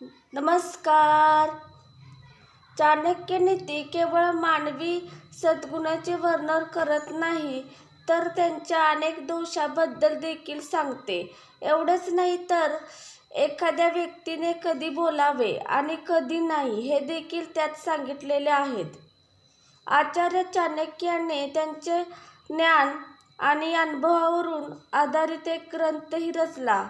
नमस्कार. चाणक्य नीती केवळ मानवी सद्गुणाचे वर्णन करत नाही तर त्यांच्या अनेक दोषांबद्दल देखील सांगते. एवढंच नाही तर एखाद्या व्यक्तीने कधी बोलावे आणि कधी नाही हे देखील त्यात सांगितलेले आहेत. आचार्य चाणक्याने त्यांचे ज्ञान आणि अनुभवावरून आधारित एक ग्रंथही रचला.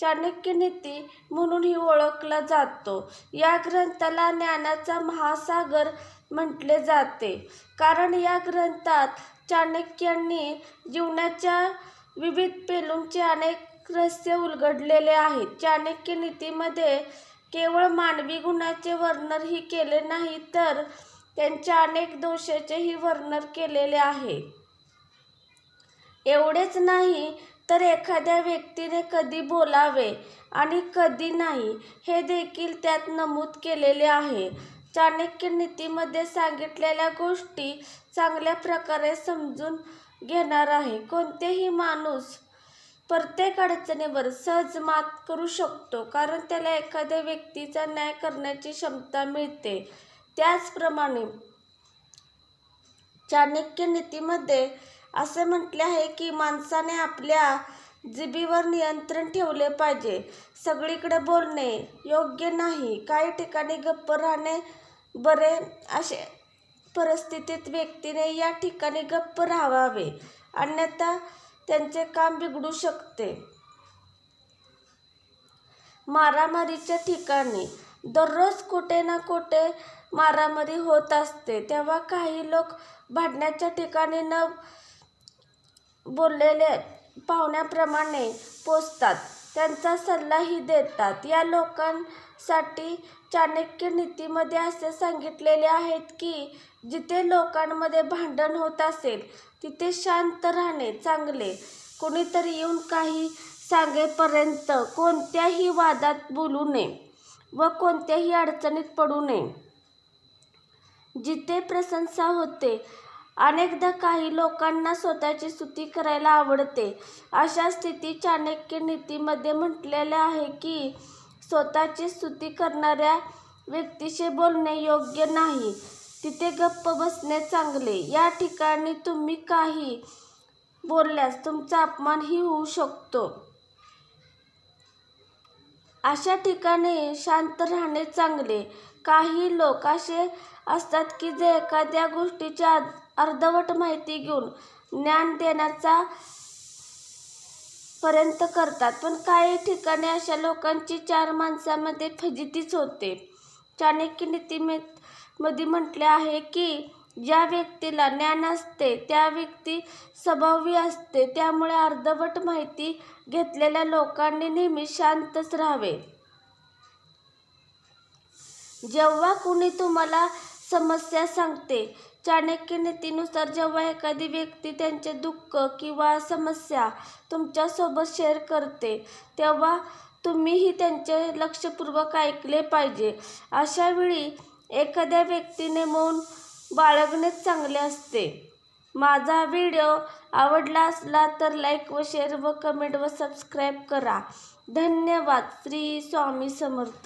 चाणक्य नीती म्हणूनही ओळखला जातो. या ग्रंथाला ज्ञानाचा महासागर म्हटले जाते. कारण या ग्रंथात चाणक्यांनी जीवनाच्या विविध पेलूंचे अनेक रहस्य उलगडलेले आहेत. चाणक्य नीतीमध्ये केवळ मानवी गुणाचे वर्णनही केले नाही तर त्यांच्या अनेक दोषांचेही वर्णन केलेले आहे. एवढेच नाही तर एखाद्या व्यक्तीने कधी बोलावे आणि कधी नाही हे देखील त्यात नमूद केलेले आहे. चाणक्य नीतीमध्ये सांगितलेल्या गोष्टी चांगल्या प्रकारे समजून घेणार आहे. कोणतेही माणूस प्रत्येक अडचणीवर सहज मात करू शकतो कारण त्याला एखाद्या व्यक्तीचा न्याय करण्याची क्षमता मिळते. त्याचप्रमाणे चाणक्य नीतीमध्ये असे म्हटले आहे की माणसाने आपल्या जिबीवर नियंत्रण ठेवले पाहिजे. सगळीकडे बोलणे योग्य नाही. काही ठिकाणी गप्प राहणे बरे असे परिस्थितीत व्यक्तीने या ठिकाणी गप्प राहावे अन्यथा त्यांचे काम बिघडू शकते. मारामारीच्या ठिकाणी दररोज कुठे ना कुठे मारामारी होत असते. तेव्हा काही लोक भांडण्याच्या ठिकाणी न बोललेले पाहुण्याप्रमाणे पोचतात त्यांचा सल्लाही देतात. या लोकांसाठी चाणक्य नीतीमध्ये असे सांगितलेले आहेत की जिथे लोकांमध्ये भांडण होत असेल तिथे शांत राहणे चांगले. कोणीतरी येऊन काही सांगेपर्यंत कोणत्याही वादात बोलू नये व कोणत्याही अडचणीत पडू नये. जिथे प्रशंसा होते अनेकदा काही लोकांना स्वतःची स्तुती करायला आवडते. अशा स्थितीत चाणक्य नीतीमध्ये म्हटलेले आहे की स्वतःची स्तुती करणाऱ्या व्यक्तीशी बोलणे योग्य नाही. तिथे गप्प बसणे चांगले. या ठिकाणी तुम्ही काही बोलल्यास तुमचा अपमानही होऊ शकतो. अशा ठिकाणी शांत राहणे चांगले. काही लोक असे असतात की जे एखाद्या गोष्टीची अर्धवट माहिती घेऊन ज्ञान देण्याचा पर्यंत करतात. पण काही ठिकाणी अशा लोकांची चार माणसामध्ये फजितीच होते. चाणक्य नीतीमध्ये म्हटले आहे की ज्या व्यक्तीला ज्ञान असते त्या व्यक्ती स्वभावी असते. त्यामुळे अर्धवट माहिती घेतलेल्या लोकांनी नेहमी शांतच राहावे. जेव्हा कुणी तुम्हाला समस्या सांगते. चाणक्य नीतीनुसार जेव्हा एखादी व्यक्ती त्यांचे दुःख किंवा समस्या तुमच्यासोबत शेअर करते तेव्हा तुम्हीही त्यांचे लक्षपूर्वक ऐकले पाहिजे. अशा वेळी एखाद्या व्यक्तीने मौन बाळगणेच चांगले असते. माझा व्हिडिओ आवडला असला तर लाईक व शेअर व कमेंट व सबस्क्राईब करा. धन्यवाद. श्री स्वामी समर्थ.